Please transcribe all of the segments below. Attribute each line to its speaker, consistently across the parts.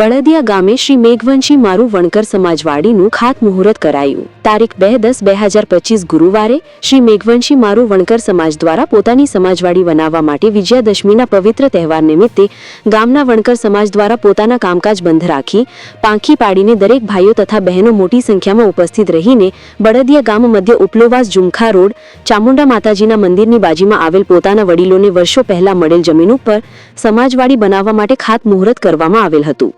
Speaker 1: બળદિયા ગામે શ્રી મેઘવંશી મારું વણકર સમાજવાડીનું ખાતમુહૂર્ત કરાયું. તારીખ બે દસ બે હજાર પચીસ ગુરુવારે શ્રી મેઘવંશી મારું વણકર સમાજ દ્વારા પોતાની સમાજવાડી બનાવવા માટે વિજયાદશમીના પવિત્ર તહેવાર નિમિત્તે ગામના વણકર સમાજ દ્વારા પોતાના કામકાજ બંધ રાખી પાંખી પાડીને દરેક ભાઈઓ તથા બહેનો મોટી સંખ્યામાં ઉપસ્થિત રહીને બળદિયા ગામ મધ્ય ઉપલોવાસ ઝુમખા રોડ, ચામુંડા માતાજીના મંદિરની બાજુમાં આવેલ પોતાના વડીલોને વર્ષો પહેલા મળેલ જમીન ઉપર સમાજવાડી બનાવવા માટે ખાતમુહૂર્ત કરવામાં આવેલ હતું.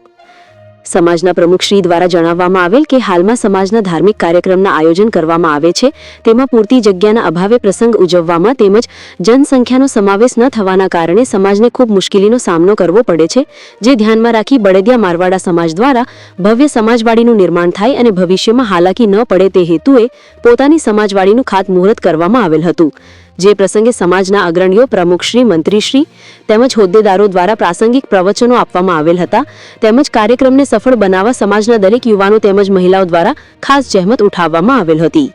Speaker 1: સમાજના પ્રમુખ શ્રી દ્વારા જણાવવામાં આવેલ કે હાલમાં સમાજના ધાર્મિક કાર્યક્રમના આયોજન કરવામાં આવે છે. તેમાં પૂરતી જગ્યાના અભાવે પ્રસંગ ઉજવવામાં તેમજ જનસંખ્યાનો સમાવેશ ન થવાના કારણે સમાજને ખૂબ મુશ્કેલીનો સામનો કરવો પડે છે. જે ધ્યાનમાં રાખી બળદિયા મારવાડા સમાજ દ્વારા ભવ્ય સમાજવાડીનું નિર્માણ થાય અને ભવિષ્યમાં હાલાકી ન પડે તે હેતુએ પોતાની સમાજવાડીનું ખાતમુહૂર્ત કરવામાં આવેલ હતું. જે પ્રસંગે સમાજના અગ્રણીઓ પ્રમુખશ્રી મંત્રીશ્રી તેમજ હોદ્દેદારો દ્વારા પ્રાસંગિક પ્રવચનો આપવામાં આવેલ હતા. તેમજ કાર્યક્રમને સફળ બનાવવા સમાજના દરેક યુવાનો તેમજ મહિલાઓ દ્વારા ખાસ જહેમત ઉઠાવવામાં આવેલ હતી.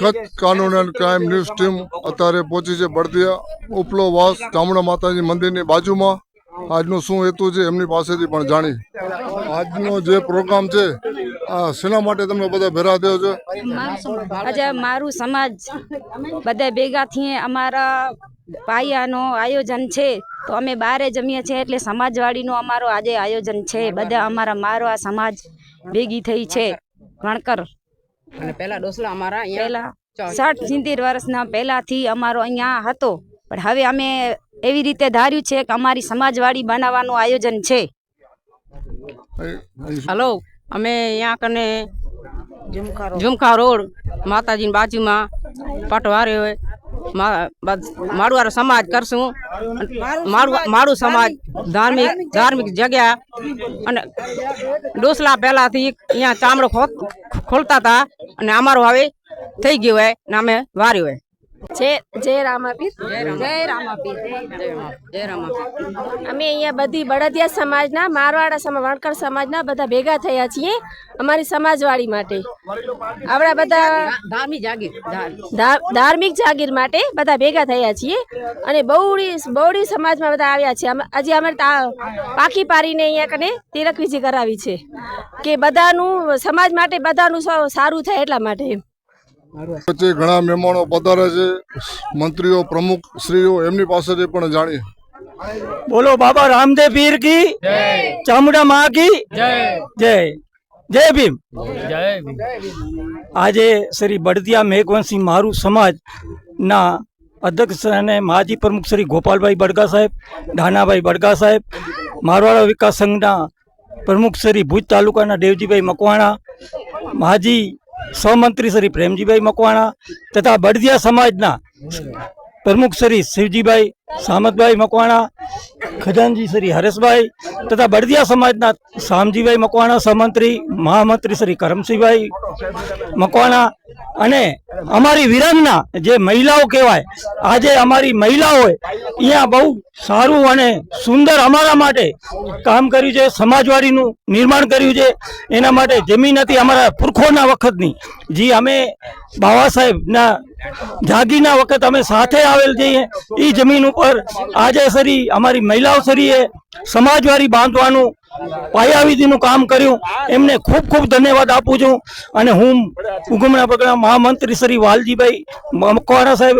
Speaker 2: કચ્છ કાનૂન એન્ડ ક્રાઇમ ન્યૂઝ ટીમ અત્યારે પહોંચી છે બળદિયા ઉપલો વાસ ચામુંડા માતાજી મંદિરની બાજુમાં. આજનો શું હેતુ છે એમની પાસેથી પણ જાણી. આજનો જે પ્રોગ્રામ છે આ શેના માટે તમે બધા ભેરા થયો છે?
Speaker 3: આજે મારું સમાજ બધા ભેગા થઈએ અમારા પાયાનો આયોજન છે. તો અમે બારે જમીએ છીએ એટલે સમાજવાડીનો અમારો આજે આયોજન છે. બધા અમારા મારો આ સમાજ ભેગી થઈ છે. વણકર.
Speaker 4: અને પહેલા ડોસલા અમારા
Speaker 3: પહેલા સાઠ સિત્તેર વર્ષના પહેલાથી અમારો અહીંયા હતો. પણ હવે અમે એવી રીતે ધાર્યું છે કે અમારી સમાજવાડી બનાવવાનું આયોજન છે.
Speaker 4: હલો અમે અહીંયા કને ઝુમખા રોડ. માતાજીની બાજુમાં પટવારે હોય. મા- સમાજ કરશું. મારું મારું સમાજ ધાર્મિક ધાર્મિક જગ્યા. અને ડોસલા પહેલાંથી અહીંયા ચામડો ખો- ખોલતા હતા અને અમારું હવે થઈ ગયો હોય ને અમે વાર્યું હોય.
Speaker 5: જય જય રામાપીર.
Speaker 4: જય
Speaker 5: રામાપીર.
Speaker 4: જય રામાપીર.
Speaker 5: અમે અહીંયા બધી બળદિયા સમાજના મારવાડા સમાજ વણકર સમાજના બધા ભેગા થયા છીએ અમારી સમાજવાડી માટે. આપણા બધા
Speaker 4: ધાર્મિક જાગીર ધાર્મિક.
Speaker 5: જાગીર માટે બધા ભેગા થયા છીએ અને બહુડી બહુડી સમાજમાં બધા આવ્યા છે. આજે અમે પાખી પારીને અહીંયા કને તિલક વિધિ કરાવી છે કે બધાનું સમાજ માટે બધાનું સારું થાય એટલા માટે એમ.
Speaker 2: વચ્ચે ઘણા મહેમાનો પધારે છે. મંત્રીઓ પ્રમુખ શ્રીઓ એમની પાસેથી પણ જાણીએ.
Speaker 6: બોલો બાબા રામદેવ પીર કી? ચામુંડા મા કી? જય. જય. ભીમ. આજે શ્રી બળદિયા મેઘવંશી મારું સમાજ ના અધ્યક્ષ અને માજી પ્રમુખ શ્રી ગોપાલભાઈ બડગા સાહેબ ડાનાભાઈ બડગા સાહેબ મારવાડા વિકાસ સંઘના પ્રમુખ શ્રી ભુજ તાલુકાના દેવજીભાઈ મકવાણા માજી સહમંત્રી શ્રી પ્રેમજીભાઈ મકવાણા તથા બળદિયા સમાજના પ્રમુખ શ્રી શિવજીભાઈ, સામતભાઈ મકવાણા, ખજાનજી શ્રી હરેશભાઈ તથા બળદિયા સમાજના શામજીભાઈ મકવાણા સહમંત્રી મહામંત્રી શ્રી કરમસિંહભાઈ મકવાણા અને અમારી વિરંગના જે મહિલાઓ કહેવાય, આજે અમારી મહિલાઓએ અહીંયા બહુ સારું અને સુંદર અમારા માટે કામ કર્યું છે, સમાજવાડીનું નિર્માણ કર્યું છે, એના માટે જમીન હતી અમારા પુરખોના વખતની, જે અમે બાબા સાહેબના જાગીરના વખત અમે સાથે આવેલ છીએ એ જમીન ઉપર આજે સરી અમારી મહિલાઓ સરીએ સમાજવારી બાંધવાનું પાયાવિધિનું કામ કર્યું. એમને ખૂબ ખૂબ ધન્યવાદ આપું છું. અને હું ઉગમણા પગના મહામંત્રી શ્રી વાલજીભાઈ મકવાણા સાહેબ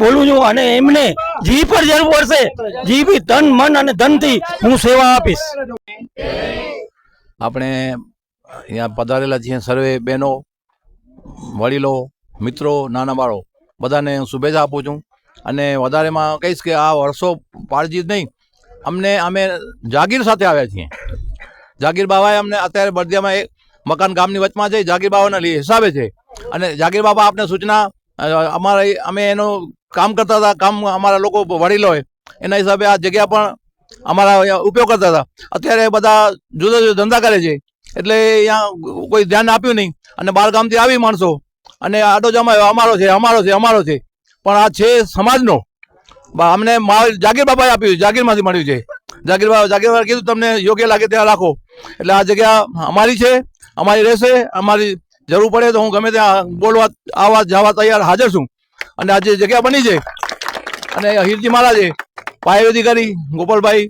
Speaker 6: બોલું છું અને એમને જી પર જરૂર પડશે. જી બી ધન, મન અને ધનથી હું સેવા આપીશ.
Speaker 7: આપણે અહીંયા પધારેલા છીએ સર્વે બહેનો, વડીલો મિત્રો નાના બાળો બધાને હું શુભેચ્છા આપું છું. અને વધારેમાં કહીશ કે આ વર્ષો પાળજી જ નહીં, અમને અમે જાગીર સાથે આવ્યા છીએ. જાગીર બાબાએ અમને અત્યારે બળદિયામાં એક મકાન ગામની વચમાં છે જાગીર બાબાના લી- હિસાબે છે. અને જાગીર બાબા આપને સૂચના અમારા, અમે એનું કામ કરતા હતા, કામ અમારા લોકો વડીલોએ એના હિસાબે આ જગ્યા પણ અમારા ઉપયોગ કરતા હતા. અત્યારે બધા જુદા જુદા ધંધા કરે છે. એટલે અહીંયા કોઈ ધ્યાન આપ્યું નહીં. અને બહાર ગામથી આવી માણસો અને આડો જમાયો અમારો છે અમારો છે અમારો છે. પણ આ છે સમાજનો. અમને માલ જાગીર બાબાએ આપ્યું જાગીરમાંથી મળ્યું છે. જાગીર બાબા જાગીર કીધું, તમને યોગ્ય લાગે ત્યાં રાખો. એટલે આ જગ્યા અમારી છે, અમારી રહેશે, અમારી જરૂર પડે તો હું ગમે ત્યાં બોલવા, આવવા, જવા તૈયાર હાજર છું. અને આ જે જગ્યા બની છે, અને હીરજી મહારાજે પાય અધિકારી ગોપાલભાઈ,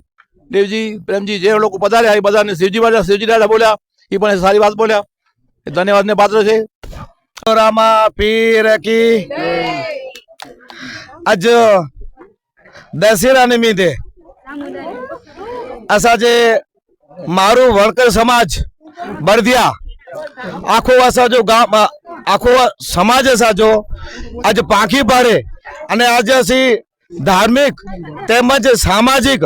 Speaker 7: દેવજી, પ્રેમજી, જે લોકો પધાર્યા એ બધાને શિવજી વાળા શિવજી દાદા બોલ્યા, એ પણ સારી વાત બોલ્યા. એ ધન્યવાદને પાત્ર છે.
Speaker 8: રામા પીર કી આજ દશેરા નિમિત્તે અસા જે મારું વણકર સમાજ બળદિયા આખો અસાજો ગામ આખો સમાજ અસાજો આજે પાંખી પાડે અને આજે અસી ધાર્મિક તેમજ સામાજિક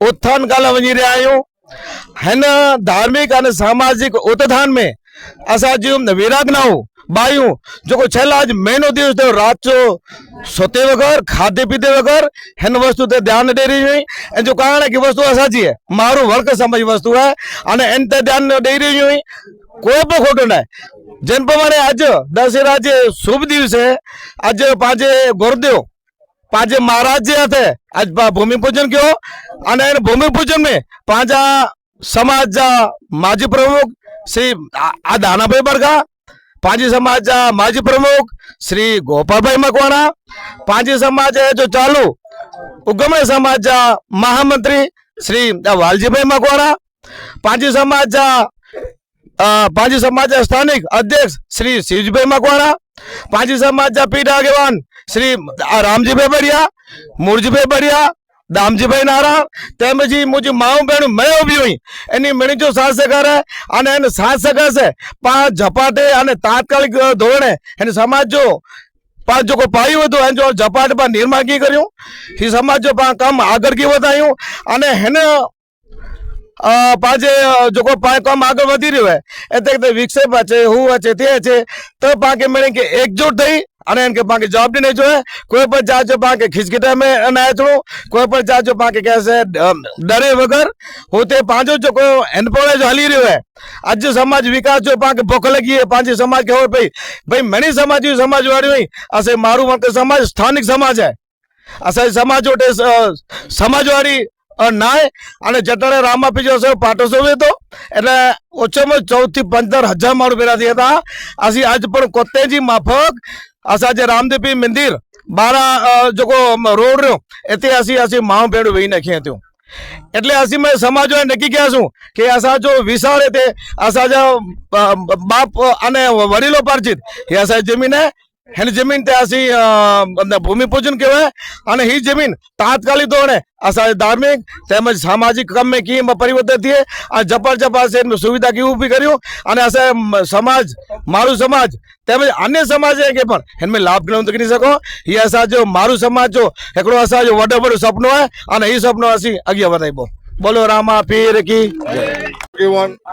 Speaker 8: ઉત્થાન કાલે વહી રહ્યા આયું હેન ધાર્મિક અને સામાજિક ઉત્થાન મેં અસાજી વિરાગનાઓ બાયું. જો કોઈ છેલ્લા જ મહિનો દિવસ રાત રાચો સોતે વગર, ખાધે પીતે વગર, હેન વસ્તુ તે ધ્યાન દે રહી હોય એ જો કારણે કે વસ્તુ સાચી મારું વર્ક સમજ વસ્તુ હે અને એને તે ધ્યાન દઈ રહી હોય કોઈ પણ ખોટું ના જેમ પ્રમાણે આજ દશેરા જે શુભ દિવસે આજે પાંચે ગોરદેવ, પાંજે મહારાજ જે હતે આજ ભૂમિ પૂજન કયો. અને એને ભૂમિ પૂજન મેં પાંજા સમાજ માજી પ્રમુખ શ્રી આ દાનાભાઈ બરગા પાંજી સમાજના માજી પ્રમુખ શ્રી ગોપાલભાઈ મકવાણા, પાંજી સમાજ જો ચાલુ ઉગમણી સમાજના મહામંત્રી શ્રી વાલજીભાઈ મકવાણા, પાંજી સમાજના પાંજી સમાજના સ્થાનિક અધ્યક્ષ શ્રી શિવજીભાઈ મકવાણા, પાંજી સમાજના પીઢ આગેવાન શ્રી રામજીભાઈ બઢિયા, મુરજીભાઈ બઢિયા દામજીભાઈ નારાયણ તેમજ મુજબ મુજી માઉ બેન મેં ઊભી હોય. એની મેણી જો સાથ સહકાર અને એને સાથ સહકાર છે. પણ ઝપાટે અને તાત્કાલિક ધોરણે એને સમાજ જો પાંચ જો કોઈ પાયું હતું એને જો ઝપાટ પર નિર્માણ કર્યું. એ સમાજ જો પા કામ આગળ કી વધાયું અને અ, પાંચે જો કોઈ પા કામ આગળ વધી રહ્યું હોય એટલે વિક્ષેપ છે હું છે તે છે. તો પાંચે મેળે કે એકજૂટ થઈ अने इनके पाके नहीं जो है। कोई पर जा जो पाके खिसकिटे में नया छोड़ो तो, कोई पर जा जो पाके कैसे डरे वगर होते पांचो जो को एनपोले जो हली रहे आज समाज विकास जो पाके भोक लगी है, पाँच समाज के और भाई भाई मैंने समाज ही समाज वाली भाई ऐसे मारू मत समाज स्थानिक समाज है। ऐसा समाज उठे समाज वाली और ना है जटने रामा पी जो पाटो सो तो એટલે ઓછામાં ચૌદ થી પંદર હજાર માણું પહેલા થયા હતા આજે આજ પણ કોતેજી માફક असांजे रामदेवी मंदिर ॿारहं जेको रोड रहियो हिते असीं असीं माण्हू भेण वेही न खे थियूं એટલે અસી મેં સમાજ નક્કી કયાશું કે અસા જો વિશાળ રીતે અસા જો બાપ અને વડીલો પરિચિત એ અસા જમીને એની જમીન ત્યાંથી ભૂમિ પૂજન કહેવાય. અને એ જમીન તાત્કાલિક ધોરણે ધાર્મિક તેમજ સામાજિક કમે કીમ પરિવર્તન થઈએ. અને જપર જપાશે એમની સુવિધા કેવી ઊભી કર્યું અને અસે સમાજ, મારું સમાજ તેમજ અન્ય સમાજ કે પણ એમને લાભ ગ્રહણ કરી શકો. એ અસાજો મારું સમાજ જો એકડો અસાજો વડો વડો સપનો હોય, અને એ સપનો અસી અગિયાર વધાઈબો બોલો રામા પીર કી.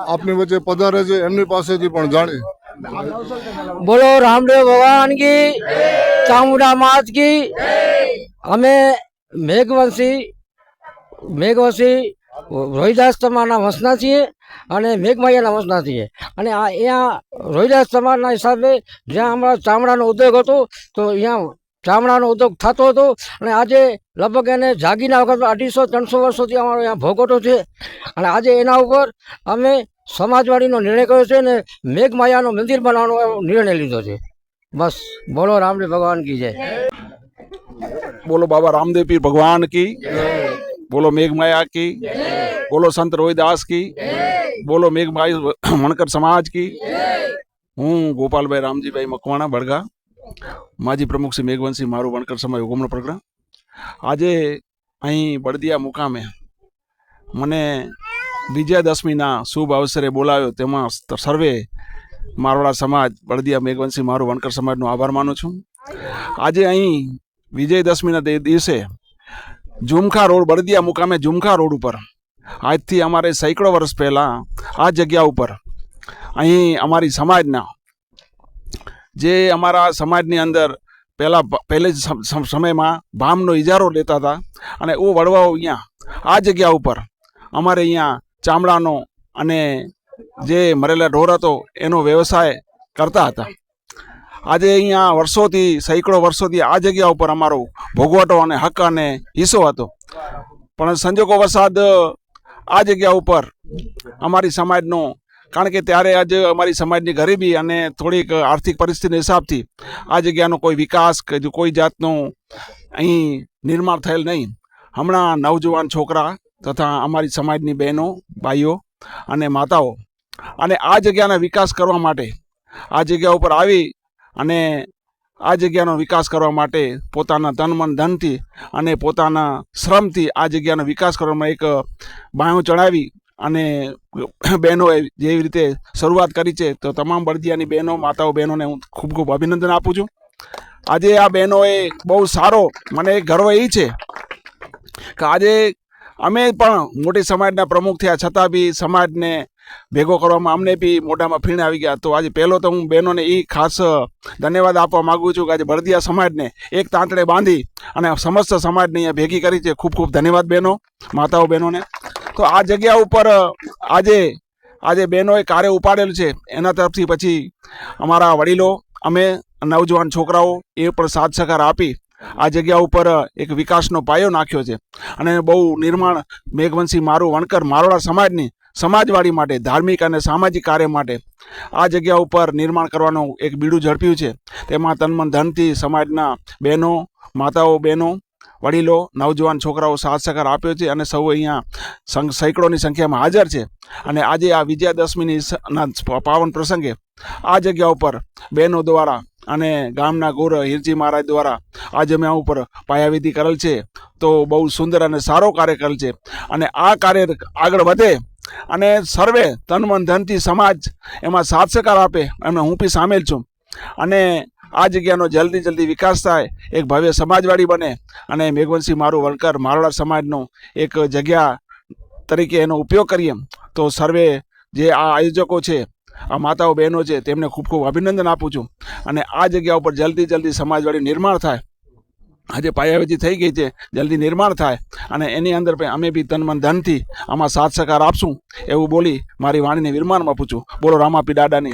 Speaker 2: આપની વચ્ચે પધારે છે, એમની પાસેથી પણ જાણી
Speaker 9: બોલો રામદેવ ભગવાન કી, ચામુંડા માત કી. અમે મેઘવંશી મેઘવંશી રોહિદાસ તમારના વંશના છીએ અને મેઘમાયાના વંશના છીએ. અને આ અહીંયા રોહિદાસ તમારના હિસાબે જ્યાં અમારા ચામડાનો ઉદ્યોગ હતો, તો અહીંયા ચામડાનો ઉદ્યોગ થતો હતો. અને આજે લગભગ એને જાગીના વખત અઢીસો, ત્રણસો વર્ષોથી અમારો અહીંયા ભોગવટો છે. અને આજે એના ઉપર અમે સમાજવાડીનો નિર્ણય કર્યો છે ને મેઘમાયાનો મંદિર બનાવવાનો નિર્ણય લીધો છે. બસ, બોલો રામદેવ ભગવાન કી જય.
Speaker 10: બોલો બાબા રામદેવ પીર ભગવાન કી. બોલો મેઘમાયા કી. બોલો સંત રોહિદાસ કી. બોલો મેઘભાઈ વણકર સમાજ કી. હું ગોપાલભાઈ રામજીભાઈ મકવાણા, બળગા. માજી પ્રમુખ શ્રી મેઘવંશી, મારું વણકર સમાજ હુકમનો પ્રગ્રામ આજે અહીં બળદિયા મુકામે મને વિજયાદશમીના શુભ અવસરે બોલાવ્યો તેમાં સર્વે મારવાડા સમાજ, બળદિયા મેઘવંશી, મારું વણકર સમાજનો આભાર માનું છું. આજે અહીં વિજયદશમીના દિવસે ઝુમખા રોડ, બળદિયા મુકામે ઝુમખા રોડ ઉપર, આજથી અમારે સેંકડો વર્ષ પહેલાં આ જગ્યા ઉપર અહીં અમારી સમાજના જે અમારા સમાજની અંદર પહેલાં પહેલે જ સમ- સમ- સમયમાં ભામનો ઇજારો લેતા હતા અને એ વડવાઓ અહીંયા આ જગ્યા ઉપર અમારે અહીંયા ચામડાનો અને જે મરેલા ઢોર હતો, એનો વ્યવસાય કરતા હતા. આજે અહીંયા વર્ષોથી, સેંકડો વર્ષોથી આ જગ્યા ઉપર અમારો ભોગવટો અને હક અને હિસ્સો હતો. પણ સંજોગો વરસાદ, આ જગ્યા ઉપર અમારી સમાજનો, કારણ કે ત્યારે આજે અમારી સમાજની ગરીબી અને થોડીક આર્થિક પરિસ્થિતિના હિસાબથી આ જગ્યાનો કોઈ વિકાસ કે કોઈ જાતનું અહીં નિર્માણ થયેલ નહીં. હમણાં નવજુવાન છોકરા તથા અમારી સમાજની બહેનો, ભાઈઓ અને માતાઓ અને આ જગ્યાના વિકાસ કરવા માટે, આ જગ્યા ઉપર આવી અને આ જગ્યાનો વિકાસ કરવા માટે પોતાના તન મન ધનથી અને પોતાના શ્રમથી આ જગ્યાનો વિકાસ કરવામાં એક બાયો ચડાવી અને બહેનોએ જેવી રીતે શરૂઆત કરી છે, તો તમામ બળદિયાની બહેનો, માતાઓ, બહેનોને હું ખૂબ ખૂબ અભિનંદન આપું છું. આજે આ બહેનોએ બહુ સારો, મને ગર્વ એ છે કે આજે અમે પણ મોટી સમાજના પ્રમુખ થયા, છતાં બી સમાજને ભેગો કરવામાં અમને બી મોઢામાં ફીણ આવી ગયા. તો આજે પહેલો તો હું બહેનોને એ ખાસ ધન્યવાદ આપવા માગું છું કે આજે બળદિયા સમાજને એક તાંતડે બાંધી અને સમસ્ત સમાજને અહીંયા ભેગી કરી છે. ખૂબ ખૂબ ધન્યવાદ બહેનો, માતાઓ બહેનોને. તો આ જગ્યા ઉપર આજે આજે બહેનોએ કાર્ય ઉપાડેલું છે. એના તરફથી પછી અમારા વડીલો, અમે નવજવાન છોકરાઓ એ પણ સાથ સહકાર આપી આ જગ્યા ઉપર એક વિકાસનો પાયો નાખ્યો છે. અને બહુ નિર્માણ, મેઘવંશી મારું વણકર મારોડા સમાજની, સમાજવાડી માટે, ધાર્મિક અને સામાજિક કાર્ય માટે, આ જગ્યા ઉપર નિર્માણ કરવાનું એક બીડું ઝડપ્યું છે. તેમાં તનમન ધનથી સમાજના બહેનો, માતાઓ બહેનો વડીલો, નવજવાન છોકરાઓ સાથ સહકાર આપ્યો છે અને સૌ અહીંયા સેંકડોની સંખ્યામાં હાજર છે. અને આજે આ વિજયાદશમીની પાવન પ્રસંગે આ જગ્યા ઉપર બહેનો દ્વારા અને ગામના ગુર હિરજી મહારાજ દ્વારા આ જમ્યા ઉપર પાયાવિધિ કરેલ છે. તો બહુ સુંદર અને સારો કાર્ય કરેલ છે. અને આ કાર્ય આગળ વધે અને સર્વે તન મન ધનથી સમાજ એમાં સાથ સહકાર આપે અને હું બી સામેલ છું. અને આ જગ્યાનો જલ્દી જલ્દી વિકાસ થાય, એક ભવ્ય સમાજવાડી બને અને મેઘવંશી મારું વણકર મારોડા સમાજનો એક જગ્યા તરીકે એનો ઉપયોગ કરીએ. તો સર્વે જે આ આયોજકો છે, આ માતાઓ બહેનો છે, તેમને ખૂબ ખૂબ અભિનંદન આપું છું. અને આ જગ્યા ઉપર જલ્દી જલ્દી સમાજવાડી નિર્માણ થાય. આજે પાયાવેજી થઈ ગઈ છે, જલ્દી નિર્માણ થાય. અને એની અંદર પણ અમે બી તન મન ધનથી આમાં સાથ સહકાર આપશું, એવું બોલી મારી વાણીને વિરમાનમાં આપું છું. બોલો રામાપી દાદાની.